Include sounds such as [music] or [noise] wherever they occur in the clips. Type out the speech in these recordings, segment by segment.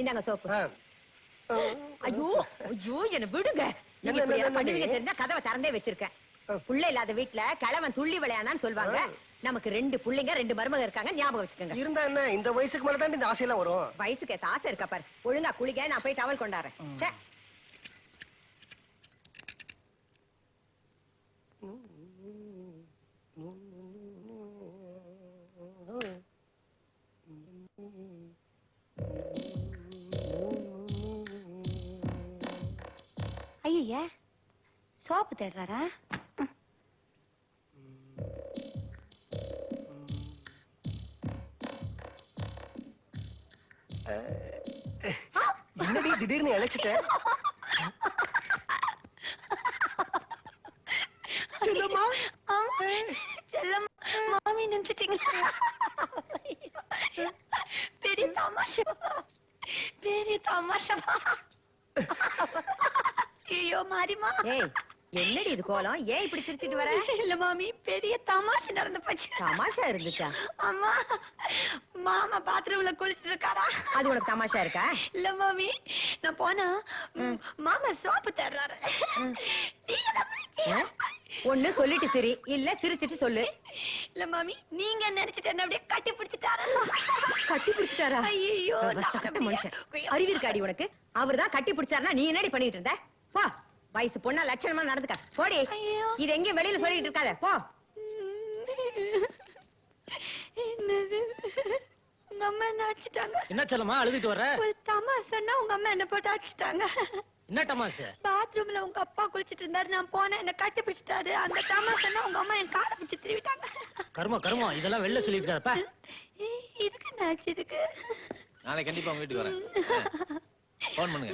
இந்தாங்க சோப்பு. ஐயோ ஐயோ என்ன விடுங்க. நீங்க இப்படி எல்லாம் பண்ணுவீங்க? தெரிஞ்சா கதவை திறந்தே வச்சிருக்கேன். புள்ள இல்லாத வீட்ல கிழவன் துள்ளி விளையாடான்னு சொல்லுவாங்க. நமக்கு ரெண்டு புள்ளைங்க ரெண்டு மருமக இருக்காங்க ஞாபகம் வச்சுக்கோங்க. இருந்தா என்ன இந்த வயசுக்கு மேல தான் இந்த ஆசையெல்லாம் வரும்? வயசுக்கு ஏத்த ஆசை இருக்கா பாரு. ஒழுங்கா குளிக்க நான் போய் டவல் கொண்டாடுறேன். ஐயா சோப்பு தேடுறாரா? என்னடி திடீர்னு இழைச்சிட்டேன் செல்லம்மா செல்லம் மாமி நினைச்சிட்டீங்களா பெரிய தமாஷா பெரிய தமாஷா ஐயோ மாரிமா ஏய் என்னடி இது கோலம்? ஏன் இப்படி சிரிச்சிட்டு வர? இல்ல மாமி பெரிய தமாஷா நடந்து போச்சு. தமாஷா இருந்துச்சா? அம்மா மாமா பாத்ரூம்ல குளிச்சிட்டு இருக்காரா? அது உனக்கு தமாஷா இருக்கா? இல்ல மாமி நான் போனா மாமா சோப்பு தர்றாரு? ஒண்ணு சொல்லிட்டு சிரி இல்ல சிரிச்சிட்டு சொல்லு. இல்ல மாமி நீங்க நினைச்சிட்டு என்ன அப்படியே கட்டி பிடிச்சிட்டாரு. கட்டி பிடிச்சிட்டாரா? ஐயோ மனுஷன். அறிவு இருக்காடி உனக்கு? அவர்தான் கட்டி பிடிச்சாருன்னா நீ என்னடி பண்ணிட்டு இருந்த? போ வயசு பொண்ணா லட்சணமா நடந்துக்க. போடி. இது எங்கேயும் வெளியில சொல்லிட்டு இருக்காத. போ. உங்க அம்மா என்ன அடிச்சிட்டாங்க? என்ன செல்லம்மா அழுதுட்டு வர்ற? ஒரு தமா சொன்னா உங்க அம்மா என்ன போட்டு அடிச்சிட்டாங்க? என்ன டமாஸ் பாத்ரூம்ல உங்க அப்பா குளிச்சிட்டு இருந்தாரு. நான் போனேன் என்ன கட்டி பிடிச்சிட்டாரு. அந்த தமா சொன்னா உங்க அம்மா என் காலை பிடிச்சி திருவிட்டாங்க. கர்மம் கர்மம் இதெல்லாம் வெளில சொல்லிட்டு இருக்காப்ப இதுக்கு என்ன ஆச்சு இதுக்கு? நாளைக்கு கண்டிப்பா வீட்டுக்கு வரேன். பண்ணுங்க.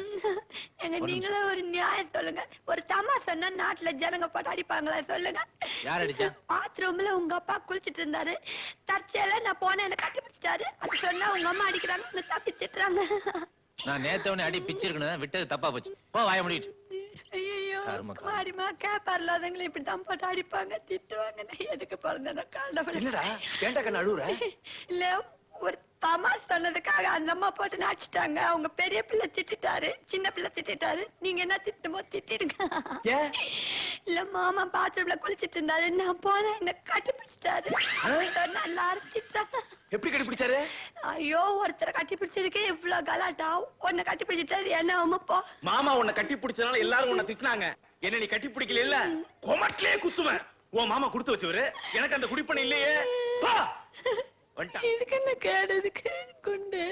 நீங்களே ஒரு நியாயம் சொல்லுங்க. ஒரு தமா சொன்னா நாட்டுல ஜனங்க போட்டு அடிப்பாங்களா சொல்லுங்க. யார் அடிச்சா? பாத்ரூம்ல உங்க அப்பா குளிச்சிட்டு இருந்தாரு. தற்செயல நான் போனேன் என்ன கட்டி பிடிச்சிட்டாரு அது சொன்னா உங்க அம்மா அடிக்கிறாங்க தப்பி திட்டுறாங்க. நான் நேத்தவனே அடி பிச்சிருக்கணும் விட்டது தப்பா போச்சு. போ வாய முடிட்டு. ஐயோ கேப்பார் இல்லாதவங்களை இப்படித்தான் போட்டு அடிப்பாங்க திட்டுவாங்க எதுக்கு பிறந்தேன் கடவுள். என்னடா ஏன்டா கண்ணு அழுவுற? இல்ல ஒரு தமாஷ் சொன்னதுக்காக அந்த அம்மா போட்டு நாச்சிட்டாங்க. அவங்க பெரிய பிள்ளை திட்டிட்டாரு சின்ன பிள்ளை திட்டிட்டாரு. நீங்க என்ன திட்டுமோ திட்டிடுங்க. ஏன்? இல்ல மாமா பாத்ரூம்ல குளிச்சிட்டு இருந்தாரு. நான் போனேன் என்ன கட்டி பிடிச்சிட்டாரு சொன்னா எல்லாரும் திட்டுறாங்க எப்படி கண்டுபிடிச்சாரு ஐயோ ஒருத்தரை கட்டி பிடிச்சதுக்கே இவ்வளவு கலாட்டா? உன்னை கட்டி பிடிச்சிட்டது என்ன அம்மாப்போ மாமா உன்னை கட்டி பிடிச்சனால எல்லாரும் உன்னை திட்டினாங்க. என்ன நீ கட்டி பிடிக்கல இல்ல கொமட்டிலே குத்துவேன். உன் மாமா கொடுத்து வச்சவரு. எனக்கு அந்த குடிப்பணம் இல்லையே. இதுக்கு என்ன கேடுதுக்கு குண்டு.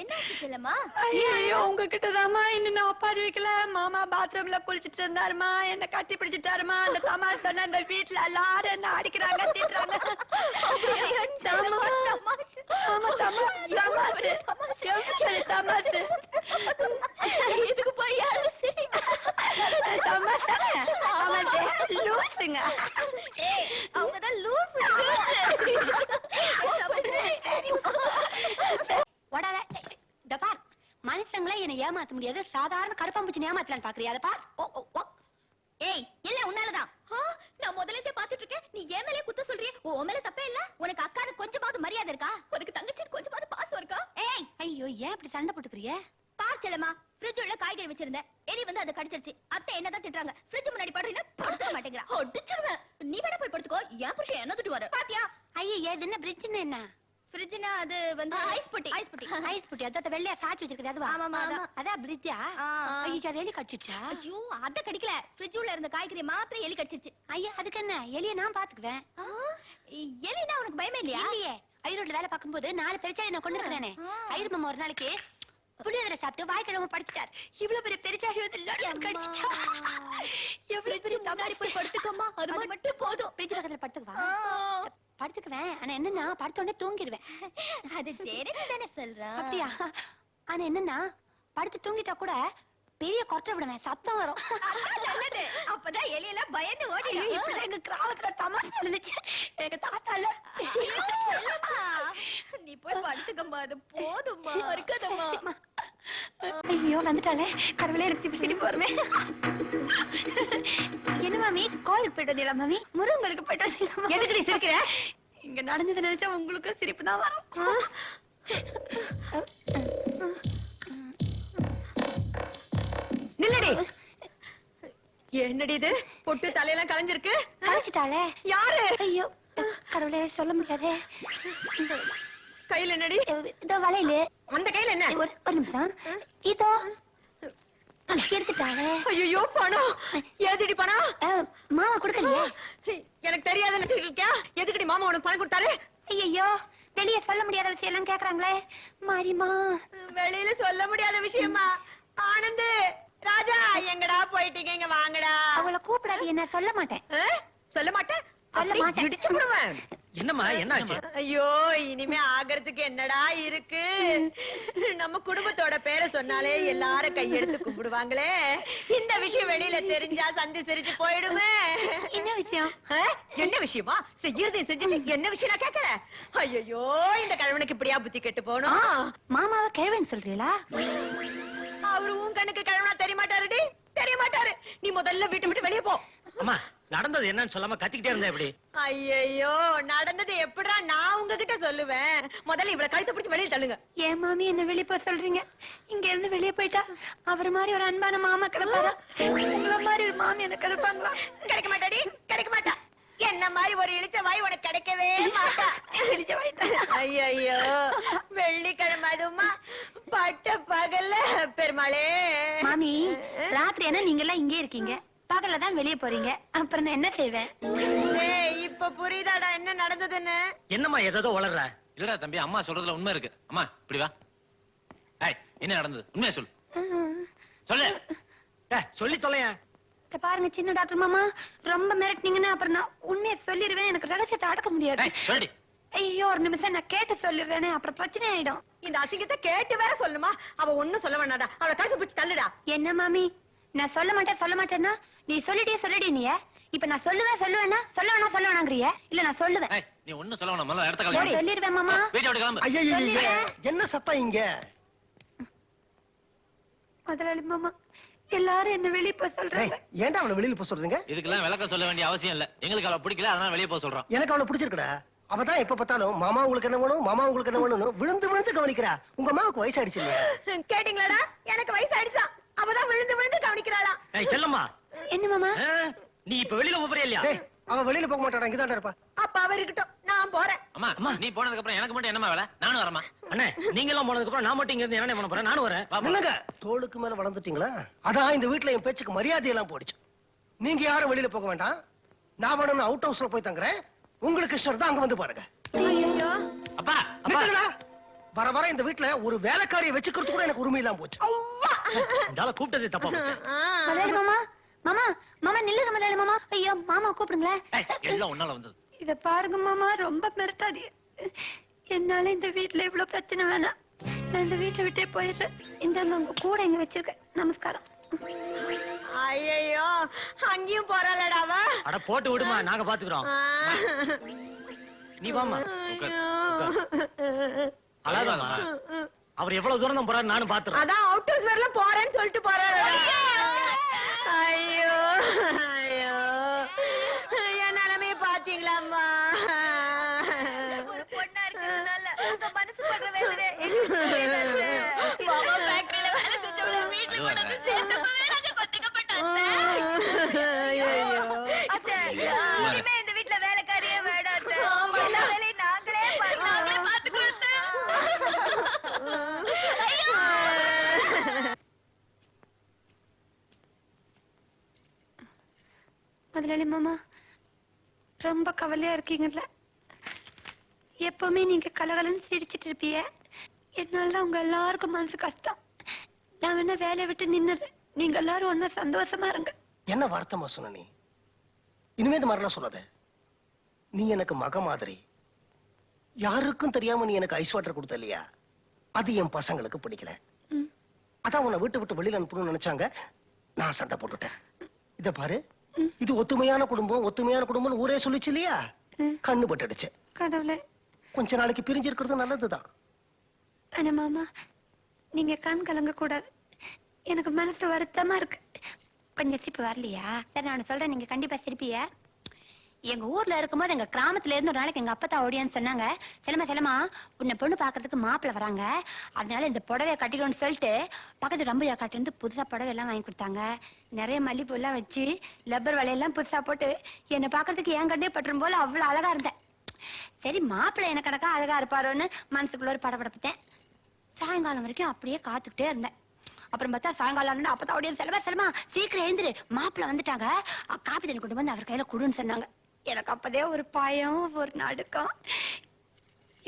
என்ன செல்லம்மா? ஐயோ உங்ககிட்ட தாமா இன்னும் நான் ஒப்பாரி வைக்கல. மாமா பாத்ரூம்ல குளிச்சிட்டு இருந்தாருமா? என்ன கட்டி பிடிச்சிட்டாருமா? அந்த தமா சொன்ன அந்த வீட்டுல எல்லாரும் என்ன அடிக்கிறாங்க திட்டுறாங்க. தமாஷ். ஆமா, தமாஷ், தமாஷ். எவ்வளவு தமாஷ். இதுக்கு போய் யாரு தமாஷ் தானே? தமாஷ். லூசுங்க. அவங்கதான் லூசு ஓடாத. இதோ பார் மனுஷங்களை என்ன ஏமாத்த முடியாது சாதாரண கருப்பாம்பூச்சி ஏமாத்தலான்னு பாக்குறியா? அதை பார். ஓ, ஓ, ஓ. ஏய் இல்ல உன்னாலதான். நான் முதல்ல பாத்துட்டு இருக்கேன். நீ ஏன் மேலே குத்த சொல்றிய? உன் மேல தப்பே இல்ல? உனக்கு அக்கானு கொஞ்சமாவது மரியாதை இருக்கா? உனக்கு தங்கச்சி கொஞ்சமாவது பாசம் இருக்கா? ஏய் ஐயோ ஏன் இப்படி சண்டை போட்டுக்கிறிய? பார் செல்லம்மா. ஃப்ரிட்ஜ் உள்ள காய்கறி வச்சிருந்தேன். எலி வந்து அதை கடிச்சிருச்சு. அத்தை என்னதான் திட்டுறாங்க. ஃப்ரிட்ஜ் முன்னாடி படுறீங்கன்னா படுத்துக்க மாட்டேங்கிறா. அடிச்சிருவேன். நீ வேணா போய் படுத்துக்கோ. என் புருஷன் என்ன திட்டு வர பாத்தியா? ஐயோ இது என்ன பிரிட்ஜ்னு என்ன? ஃப்ரிட்ஜ்னா அது வந்து ஐஸ் பொட்டி ஐஸ் பொட்டி ஐஸ் புட்டி அதான் வெள்ளையா சாச்சி வச்சிருக்குது அதுவா? ஆமாமா, அதான். பிரிட்ஜா. ஐயோ அது எலி கடிச்சிச்சா ஐயோ அத கடிக்கல. ஃப்ரிட்ஜ் உள்ள இருந்த காய்கறி மாத்திரம் எலி கடிச்சிருச்சு. ஐயா அதுக்கு என்ன? எலிய நான் பாத்துக்குவேன். எலினா உனக்கு பயமே இல்லையா? இல்லையே. ஐரோட்ல வேலை பார்க்கும்போது நாலு பெருச்சாளி நான் கொண்டு ஆ. ஐயர் மாமா ஒரு நாளைக்கு புளியோதரை சாப்பிட்டு வாய்க்கிழமை படிச்சிட்டார் இவ்வளவு பெரிய பெருச்சாளி வந்து லொடக்கு கடிச்சிச்சா? எவ்வளவு பெரிய முன்னாடி போய் படுத்துக்கோமா அது மட்டும் போதும். பிரிட்ஜ் பக்கத்துல படுத்துக்குவா. படுத்துக்குவேன். ஆனா என்னன்னா படுத்த உடனே தூங்கிடுவேன் அது தெரிஞ்சு தானே சொல்றேன் அப்படியா? ஆனா என்னன்னா படுத்து தூங்கிட்டா கூட பெரிய கொட்டை விடுவேன் சத்தம் வரும். நல்லது அப்பதான் எலியெல்லாம் பயந்து ஓடி எங்க கிராமத்துல தமாஷா இருந்துச்சு எங்க தாத்தால. நீ போய் படுத்துக்கம்மா அது போதும்மா. இருக்கதம்மா ஐயோ வந்துட்டாலே கடவுளே எனக்கு இப்படி வருமே என்ன மாமி? கோயிலுக்கு போயிட்டு வந்தீங்களா மாமி? முருகங்களுக்கு போயிட்டு வந்தீங்களா எதுக்கு நீ சிரிக்கிற? இங்க நடந்தது நினைச்சா உங்களுக்கு சிரிப்பு தான் வரும். நில்லடி. என்னடி இது? பொட்டு தலையெல்லாம் கலைஞ்சிருக்கு. அழைச்சிட்டாளே யாரு? ஐயோ கடவுளே சொல்ல முடியாதே. கையில என்னடி? இதோ வளையல. அந்த கையில என்ன? ஒரு ஒரு நிமிஷம். இதோ. எடுத்துட்டாளே. ஐயோ பணம். பணம்? மாமா கொடுக்கலையே. எனக்கு தெரியாதுன்னு நினைச்சிட்டு இருக்கியா? எதுக்குடி மாமா உனக்கு பணம் கொடுத்தாரு? ஐயோ வெளிய சொல்ல முடியாத விஷயம் எல்லாம் கேக்குறாங்களே. மாரிமா வெளியில சொல்ல முடியாத விஷயமா ஆனந்து. ராஜா எங்கடா போயிட்டீங்க? இங்க வாங்கடா. அவளை கூப்பிடாது என்ன சொல்ல மாட்டேன்? சொல்ல மாட்டேன். இடிச்சு விடுவேன் என்னம்மா என்ன ஐயோ இனிமே ஆகறதுக்கு என்னடா இருக்கு? நம்ம குடும்பத்தோட பேரை சொன்னாலே எல்லாரும் கையெடுத்து கும்பிடுவாங்களே. இந்த விஷயம் வெளியில தெரிஞ்சா சந்தி சிரிச்சு போயிடுமே. என்ன விஷயம்? என்ன விஷயமா? செய்யறதையும் செஞ்சுட்டு என்ன விஷயம் நான் கேக்குறேன் ஐயோ இந்த கழவனுக்கு இப்படியா புத்தி கெட்டு போகணும்? மாமாவை கேள்வன் சொல்றீங்களா? அவரு உன் கண்ணுக்கு கழவனா தெரிய மாட்டாருடி தெரிய மாட்டாரு நீ முதல்ல வீட்டை விட்டு வெளியே போ. அம்மா நடந்தது என்னன்னு சொல்லாம கத்திக்கிட்டே இருந்தா எப்படி ஐயோ நடந்தது எப்படிடா நான் உங்ககிட்ட சொல்லுவேன்? முதல்ல இவள கழுத்தை பிடிச்சு வெளியே தள்ளுங்க. ஏன் மாமி என்ன வெளிய போக சொல்றீங்க? இங்க இருந்து வெளிய போயிட்டா அவர் மாதிரி ஒரு அன்பான மாமா கிடப்பாரா? உங்கள மாதிரி ஒரு மாமி எனக்கு கிடப்பாங்களா? கிடைக்க மாட்டாடி கிடைக்க மாட்டா. என்ன மாதிரி ஒரு இழிச்ச வாய் உனக்கு கிடைக்கவே மாட்டா. இழிச்ச வாய் ஐயோ வெள்ளிக்கிழமை அதுமா பட்ட பகல்ல பெருமாளே. மாமி ராத்திரி என்ன நீங்க எல்லாம் இங்கே இருக்கீங்க. பகல்ல தான் வெளிய போறீங்க. அப்புறம் நான் என்ன செய்வேன்? இப்ப புரியுதாடா என்ன நடந்ததுன்னு? என்னம்மா ஏதோ வளர்ற இல்லடா தம்பி அம்மா சொல்றதுல உண்மை இருக்கு. அம்மா இப்படி வா. ஏய் என்ன நடந்தது? உண்மையா சொல்லு. சொல்லு. சொல்லி தொலையேன் இத பாருங்க சின்ன டாக்டர் மாமா. ரொம்ப மிரட்டினீங்கன்னா அப்புறம் நான் உண்மையை சொல்லிடுவேன். எனக்கு ரகசியத்தை அடக்க முடியாது. ஐயோ ஒரு நிமிஷம் நான் கேட்டு சொல்லிடுறேனே. அப்புறம் பிரச்சனை ஆயிடும். இந்த அசிங்கத்தை கேட்டு வேற சொல்லுமா அவ ஒண்ணும் சொல்ல வேணாடா. அவளை கழுத்து பிடிச்சு தள்ளுடா. என்ன மாமி? நான் சொல்ல மாட்டேன் சொல்ல மாட்டேன்னா? நீ சொல்லிட்டே சொல்லிடி நீ இப்ப நான் சொல்லுவேன் சொல்லுவேனா சொல்ல வேணா சொல்ல வேணாங்கறிய. இல்ல நான் சொல்லுவேன். ஏய் நீ ஒண்ணும் சொல்ல வேணாம். முதல்ல இடத்த கிளம்பி சொல்லிடுவேன் மாமா. வீட்டை விட்டு கிளம்பு. ஐயா சொல்லிடுறேன். என்ன சத்தம் இங்க? முதலாளி மாமா. எல்லாரும் என்ன வெளிய போக ஏய், சொல்றாங்க ஏன்டா அவளை வெளியில போக சொல்றீங்க? இதுக்கெல்லாம் விளக்கம் சொல்ல வேண்டிய அவசியம் இல்ல. எங்களுக்கு அவளை பிடிக்கல அதனால வெளியே போக சொல்றோம். எனக்கு அவளை பிடிச்சிருக்குடா. அவதான் எப்ப பார்த்தாலும் மாமா உங்களுக்கு என்ன வேணும் மாமா உங்களுக்கு என்ன வேணும்னு விழுந்து விழுந்து கவனிக்கிறா. உங்க அம்மாவுக்கு வயசாயிடுச்சு இல்லையா? கேட்டீங்களாடா? எனக்கு வயசு ஆயிடுச்சான் அவதான் விழுந்து விழுந்து கவனிக்கிறாளா. ஏய் செல்லம்மா. என்ன மாமா? நீ இப்ப வெளியில போறியா இல்லையா? அவ வெளியில போக மாட்டாடா இங்கதான் இருப்பா. அப்ப அவ இருக்கட்டும். நான் போறேன். அம்மா அம்மா. நீ போனதுக்கு அப்புறம் எனக்கு மட்டும் என்னம்மா வேலை? நானும் வரமா அண்ணே நீங்க எல்லாம் போனதுக்கு அப்புறம் நான் மட்டும் இங்க இருந்து என்ன பண்ண போறேன்? நானும் வரேன். என்னங்க? தோளுக்கு மேல வளர்ந்துட்டீங்களா? அதான் இந்த வீட்டுல என் பேச்சுக்கு மரியாதை எல்லாம் போயிடுச்சு. நீங்க யாரும் வெளியில போக வேண்டாம். நான் வேணும் அவுட் ஹவுஸ்ல போய் தங்குறேன். உங்களுக்கு இருந்தா அங்க வந்து பாருங்க. ஐயோ அப்பா அப்பா. நிறுத்துங்களா? வர வர இந்த வீட்டுல ஒரு வேலைக்காரியை வச்சுக்கிறது கூட எனக்கு உரிமை இல்லாம போச்சு. இந்த ஆளை கூப்பிட்டது தப்பா போச்சு. முதலாளி மாமா மாமா மாமா நில்லுங்க முதலாளி மாமா. ஐயோ மாமா கூப்பிடுங்களேன். எல்லாம் உன்னால வந்தது. இத பாருங்க மாமா ரொம்ப மிரட்டாதீ என்னால இந்த வீட்ல இவ்வளவு பிரச்சனை வேணாம். நான் இந்த வீட்டை விட்டே போயிடுறேன். இந்த உங்க கூட இங்க வச்சிருக்கேன். நமஸ்காரம். ஐயோ அங்கேயும் போறாளடா அவ அட போட்டு விடுமா. நாங்க பாத்துக்கிறோம். நீ வாமா அழாதம்மா அவர் எவ்வளவு தூரம் தான் போறாரு நானும் பாத்துறேன் அதான் அவுட் ஹவுஸ் வரல போறேன்னு சொல்லிட்டு போறாரு. ஐயோ. ஐயோ. என் நிலைமைய பாத்தீங்களாம்மா பொண்ணா இருக்கிறதுனால உங்க மனசு படுற வேதனை மாமா factory ல வேலை செஞ்சவள வீட்டுல கொண்டு வந்து சேர்த்தப்பவே நாங்க கொட்டுக்கப்பட்டோம் ஐயோ அத்தை, இனிமே இந்த வீட்ல வேலைக்காரியே வேண்டாம் அத்தை. எல்லா வேலையும் நாங்களே பார்த்து- நாங்களே பார்த்துக்குறோம் அத்தை. ஐயோ! மாமா ரொம்ப கவலையா இருக்கீங்கல்ல? எப்பவுமே நீங்க கலகலன்னு சிரிச்சிட்டு இருப்பீங்க என்னால உங்க எல்லாருக்கும் மனசு கஷ்டம். நான் வேணா வேலையை விட்டு நின்னுறேன் நீங்க எல்லாரும் ஒன்னா சந்தோஷமா இருங்க. என்ன வார்த்தைமா சொன்ன நீ? இனிமே இந்த மாதிரிலாம் சொல்லாத. நீ எனக்கு மக மாதிரி. யாருக்கும் தெரியாம நீ எனக்கு ஐஸ் வாட்டர் கொடுத்த இல்லையா? அது என் பசங்களுக்கு பிடிக்கல. அதான் உன்னை விட்டு விட்டு வெளியில அனுப்பணும்னு நினைச்சாங்க. நான் சண்டை போட்டுட்டேன். இத பாரு. இது ஒத்துமையான குடும்பம் ஒத்துமையான குடும்பம்னு ஊரே சொல்லிச்சு இல்லையா. கண்ணு பட்டுடுச்சு. கடவுளே. கொஞ்ச நாளைக்கு பிரிஞ்சிருக்கிறது நல்லதுதான். ஆனா மாமா நீங்க கண் கலங்க கூடாது. எனக்கு மனசு வருத்தமா இருக்கு. கொஞ்சம் சிரிப்பு வரலையா? சரி நான் சொல்றேன். நீங்க கண்டிப்பா சிரிப்பிய எங்க ஊர்ல இருக்கும்போது எங்க கிராமத்துல இருந்து ஒரு நாளைக்கு எங்க அப்பத்தா ஓடியான்னு சொன்னாங்க செலமா செலமா உன்னை பொண்ணு பாக்குறதுக்கு மாப்பிள்ள வராங்க. அதனால இந்த புடவைய கட்டிக்கணும்னு சொல்லிட்டு பக்கத்து ரம்பையா காட்டு இருந்து புதுசா புடவை எல்லாம் வாங்கி கொடுத்தாங்க. நிறைய மல்லிப்பூ எல்லாம் வச்சு லப்பர் வலையெல்லாம் புதுசா போட்டு என்னை பாக்குறதுக்கு என் கண்டே பட்டுரும் போல அவ்வளவு அழகா இருந்தேன். சரி மாப்பிள்ளை என்ன கணக்கா அழகா இருப்பாரோன்னு மனசுக்குள்ள ஒரு படபடப்புத்தேன் சாயங்காலம் வரைக்கும் அப்படியே காத்துக்கிட்டே இருந்தேன். அப்புறம் பார்த்தா சாயங்காலம் ஆனா அப்பதான் அப்படியே செலவா செலமா சீக்கிரம் எழுந்துரு. மாப்பிள்ளை வந்துட்டாங்க. காப்பி தண்ணி கொண்டு வந்து அவர் கையில குடுன்னு சொன்னாங்க. எனக்கு அப்பதே ஒரு பயம் ஒரு நடுக்கம்.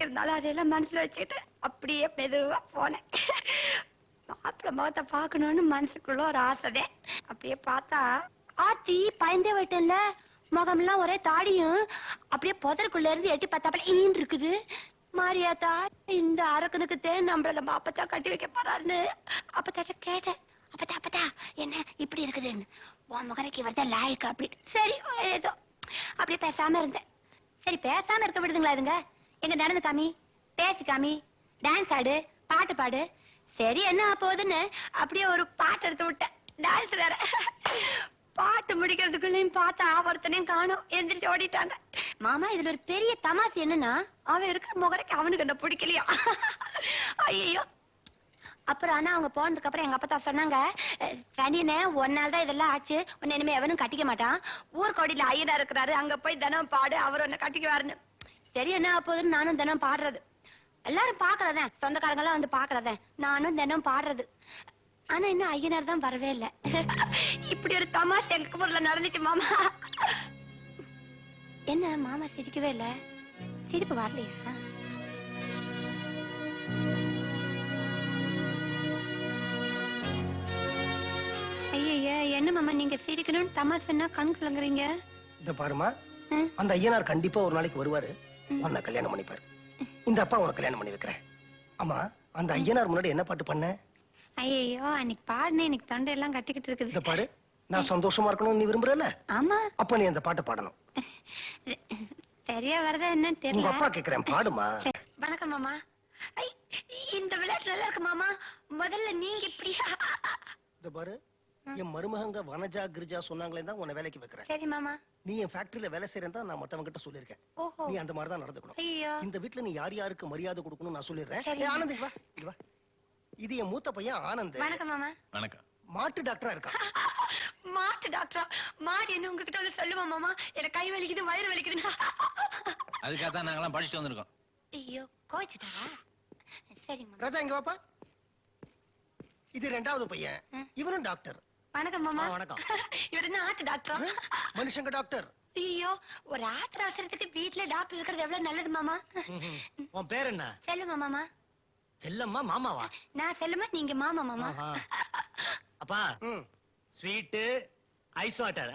இருந்தாலும் அதையெல்லாம் மனசுல வச்சுக்கிட்டு அப்படியே மெதுவா போனேன். மாப்பிள்ள முகத்தை பார்க்கணும்னு மனசுக்குள்ள ஒரு ஆசைதே. அப்படியே பார்த்தா ஆத்தி பயந்தே போயிட்டேன்ல. முகம்லாம் ஒரே தாடியும் அப்படியே புதருக்குள்ள இருந்து எட்டி பார்த்தாப்புல ஈன் இருக்குது. மாரியாத்தா இந்த அரக்கனுக்கு தேன் நம்மள நம்ம அப்பத்தா கட்டி வைக்க போறாருன்னு. அப்பத்தாட்ட கேட்டேன். அப்பத்தா அப்பத்தா என்ன இப்படி இருக்குதுன்னு. உன் முகரைக்கு வரத லாய்க்கு அப்படின்னு. சரி ஏதோ அப்படியே பேசாம இருந்தேன். சரி பேசாம இருக்க விடுதுங்களா இதுங்க? எங்க நடந்து காமி பேசி காமி டான்ஸ் ஆடு பாட்டு பாடு. சரி என்ன போகுதுன்னு அப்படியே ஒரு பாட்டு எடுத்து விட்டேன். டான்ஸ் வேற. பாட்டு முடிக்கிறதுக்குள்ளயும் பார்த்தா ஒருத்தனையும் காணும். எந்திரிச்சு ஓடிட்டாங்க. மாமா இதுல ஒரு பெரிய தமாசு என்னன்னா அவன் இருக்கிற முகரைக்கு அவனுக்கு என்ன பிடிக்கலையா. ஐயோ அப்புறம் ஆனா அவங்க போனதுக்கு அப்புறம் எங்க அப்பா தான் சொன்னாங்க சனினே நாள் தான் இதெல்லாம் ஆச்சு. உன்னை இனிமே எவனும் கட்டிக்க மாட்டான். ஊர்கோடியில ஐயனா இருக்கிறாரு. அங்க போய் தினம் பாடு. அவர் உன்னை கட்டிக்குவாருன்னு சரி என்ன அப்போதுன்னு போகுதுன்னு நானும் தினம் பாடுறது. எல்லாரும் பாக்குறதேன் சொந்தக்காரங்க எல்லாம் வந்து பாக்குறதேன் நானும் தினம் பாடுறது. ஆனா இன்னும் ஐயனார் தான் வரவே இல்லை. [laughs] இப்படி ஒரு தமாஷ் எங்க ஊர்ல நடந்துச்சு மாமா. என்ன மாமா சிரிக்கவே இல்லை? சிரிப்பு வரலையா? ஐயய்ய என்ன மாமா நீங்க சிரிக்கணும்னு தமாஷ் என்ன கண் கலங்குறீங்க? இந்த பாருமா. அந்த ஐயனார் கண்டிப்பா ஒரு நாளைக்கு வருவாரு. உன்னை கல்யாணம் பண்ணிப்பாரு. இந்த அப்பா உனக்கு கல்யாணம் பண்ணி வைக்கிறேன். ஆமா அந்த ஐயனார் முன்னாடி என்ன பாட்டு பண்ண? ஐயோ அன்னைக்கு பாடினேன் எனக்கு தொண்டை எல்லாம் கட்டிக்கிட்டு இந்த இருக்குது பாரு நான் சந்தோஷமா இருக்கணும்னு நீ விரும்புறல ஆமா. அப்ப நீ அந்த பாட்டை பாடணும். சரியா வருதா என்னன்னு உங்க தெரியல அப்பா கேக்குறேன் பாடுமா? வணக்கம் மாமா. இந்த விளையாட்டு நல்லா இருக்கு மாமா. முதல்ல நீங்க இப்படி. இந்த பாரு என் மருமகங்க வனஜா கிரிஜா சொன்னாங்களே தான் உன்னை வேலைக்கு வைக்கிறேன். சரி மாமா. நீ என் ஃபேக்டரியில வேலை செய்யறேன் தான் நான் மத்தவங்க கிட்ட சொல்லியிருக்கேன். ஓஹோ. நீ அந்த மாதிரி தான் நடந்துக்கணும். ஐயோ. இந்த வீட்ல நீ யார் யாருக்கு மரியாதை கொடுக்கணும் நான் சொல்லிடுறேன். ஆனந்த் வா. இங்க வா. இது என் மூத்த பையன் ஆனந்த். வணக்கம் மாமா. வணக்கம். மாட்டு டாக்டரா இருக்கான். [laughs] மாட்டு டாக்டரா? மாடு என்ன உங்ககிட்ட வந்து சொல்லுமா மாமா? எனக்கு கை வலிக்குது வயிறு வலிக்குதுன்னா. [laughs] அதுக்காக தான் நாங்கெல்லாம் படிச்சுட்டு வந்திருக்கோம். ஐயோ கோச்சுட்டாரா சரி மாமா. ராஜா இங்க வாப்பா. இது ரெண்டாவது பையன். இவனும் டாக்டர். வணக்கம் மாமா. வணக்கம். [laughs] இவர் என்ன ஆட்டு டாக்டரா? மனுஷங்க டாக்டர். ஐயோ ஒரு ஆத்திர அவசரத்துக்கு வீட்ல டாக்டர் இருக்கிறது எவ்வளவு நல்லது மாமா. உன் பேர் என்ன? செல்லுமா மாமா. செல்லம்மா மாமாவா? நான் செல்லுமா நீங்க மாமா மாமா. அப்பா. Sweet ice water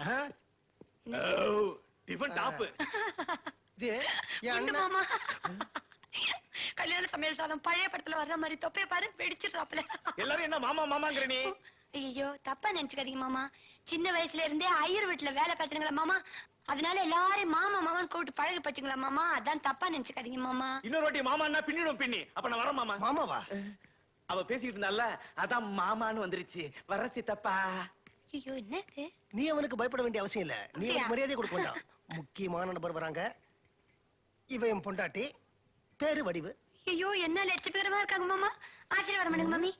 tiffin top இது மாமா. கல்யாண சமையல் சாதம் பழைய படத்துல வர்ற மாதிரி தொப்பைய பாரு வெடிச்சிடுறாப்ல எல்லாரும் என்ன மாமா மாமாங்கிற நீ? ஐயோ தப்பா நினைச்சுக்காதீங்க மாமா. சின்ன வயசுல இருந்தே ஐயர் வீட்டுல வேலை பார்த்துங்களா மாமா. அதனால எல்லாரையும் மாமா மாமான்னு கூப்பிட்டு பழகி போச்சுங்களா மாமா? அதான் தப்பா நினைச்சுக்காதீங்க மாமா. இன்னொரு வாட்டி மாமான்னா பின்னிடும் பின்னி. அப்ப நான் வரேன் மாமா. மாமாவா அவ பேசிக்கிட்டு இருந்தால அதான் மாமான்னு வந்துருச்சு. வர சித்தப்பா ஐயோ என்னது? நீ அவனுக்கு பயப்பட வேண்டிய அவசியம் இல்ல. நீ? அவனுக்கு மரியாதை கொடுக்க வேண்டாம். முக்கியமான நபர் வராங்க. இவ என் பொண்டாட்டி. பேரு வடிவு. ஐயோ என்ன லட்சபேரமா இருக்காங்க மாமா. ஆசீர்வாதம் பண்ணுங்க மாமி.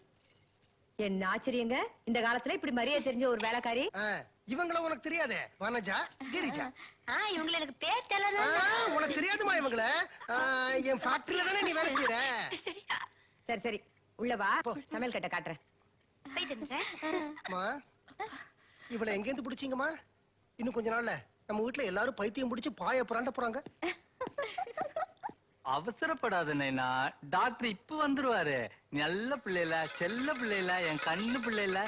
என்ன ஆச்சரியங்க? இந்த காலத்துல இப்படி மரியாதை தெரிஞ்ச ஒரு வேலைக்காரி? இவங்கள உனக்கு தெரியாதே வனஜா கிரிஜா. ஆ இவங்களை எனக்கு பேர் தெரியல உனக்கு தெரியாதுமா இவங்கள? என் ஃபேக்டரியில தானே நீ வேலை செய்யற சரி சரி. உள்ள வா. சமையல் கட்ட காட்டுறேன். அம்மா இவளை எங்க இருந்து பிடிச்சீங்கம்மா? இன்னும் கொஞ்ச நாள்ல நம்ம வீட்டுல எல்லாரும் பைத்தியம் பிடிச்சு பாய புரண்ட போறாங்க. அவசரப்படாத நைனா. டாக்டர் இப்ப வந்துருவாரு. நல்ல பிள்ளைல செல்ல பிள்ளைல என் கண்ணு பிள்ளைல.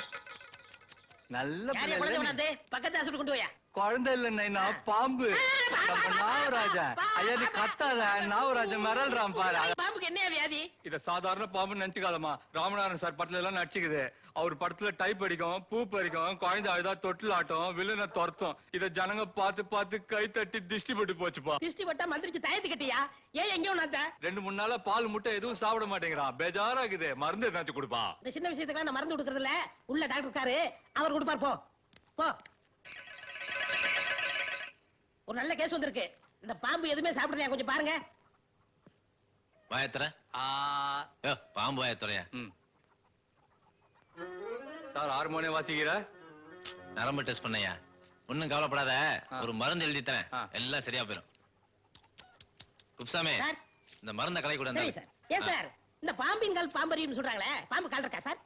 நல்ல பிள்ளைல பக்கத்து ஹாஸ்பிட்டல் கொண்டு போயா? குழந்தை இல்ல நைனா பாம்பு நம்ம நாகராஜன் ஐயா நீ கத்தாத நாகராஜன் மிரள்றான் பாரு பாம்புக்கு என்ன வியாதி இத சாதாரண பாம்பு நினைச்சுக்காதமா ராமநாதன் சார் படத்துல எல்லாம் நடிச்சுக்குது அவர் படத்துல டைப் அடிக்கும் பூ பறிக்கும் குழந்தை அழுதா தொட்டில் ஆட்டம் வில்லனை துரத்தும் இத ஜனங்க பார்த்து பார்த்து கை தட்டி திஷ்டி பட்டு போச்சுப்பா திருஷ்டி வட்டா மந்திரிச்சு தயத்து கட்டியா ஏன் எங்கேயோ நாத்த ரெண்டு மூணு நாளா பால் முட்டை எதுவும் சாப்பிட மாட்டேங்கிறான் பேஜாரா இருக்குது மருந்து எதாச்சும் கொடுப்பா இந்த சின்ன விஷயத்துக்கு நான் மறந்து கொடுக்கறது இல்ல உள்ள டாக்டர் இருக்காரு அவர் கொடுப்பார் போ போ ஒரு நல்ல கேஸ் வந்திருக்கு. இந்த பாம்பு எதுவுமே சாப்பிடலையா? கொஞ்சம் பாருங்க. வாயத்துற. ஆ, பாம்பு வாயத்துறையா. சார் ஹார்மோனியம் வாசிக்கிற? நரம்பு டெஸ்ட் பண்ணையா? ஒண்ணும் கவலைப்படாத. ஒரு மருந்து எழுதி தரேன். எல்லாம் சரியா போயிடும் குப்சாமி சார். இந்த மருந்த கலை கூட ஏன் சார்? இந்த பாம்பின் கால் பாம்பரியும் சொல்றாங்களே பாம்பு கால் இருக்கா சார்?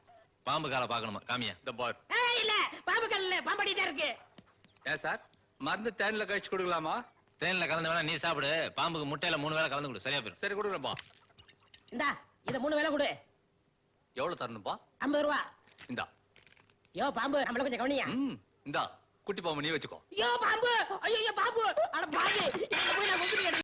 பாம்பு காலை பாக்கணுமா காமியா? இந்த பார் இல்ல பாம்பு கால் இல்ல பாம்படி தான் இருக்கு. ஏன் சார்? மருந்து தேன்ல கழிச்சு கொடுக்கலாமா? தேன்ல கலந்து வேணா நீ சாப்பிடு. பாம்புக்கு முட்டையில மூணு வேளை கலந்து கொடு சரியா போயிடும். சரி கொடுக்குறேன்பா இந்தா இத மூணு வேளை கொடு. எவ்வளவு தரணும்பா? ஐம்பது ரூபா. இந்தா. யோ பாம்பு நம்மள கொஞ்சம் கவனியா? இந்தா. குட்டி பாம்பு நீ வச்சுக்கோ. ஐயோ பாம்பு ஐயோ பாம்பு. அட பாம்பு போய் நான் கொண்டு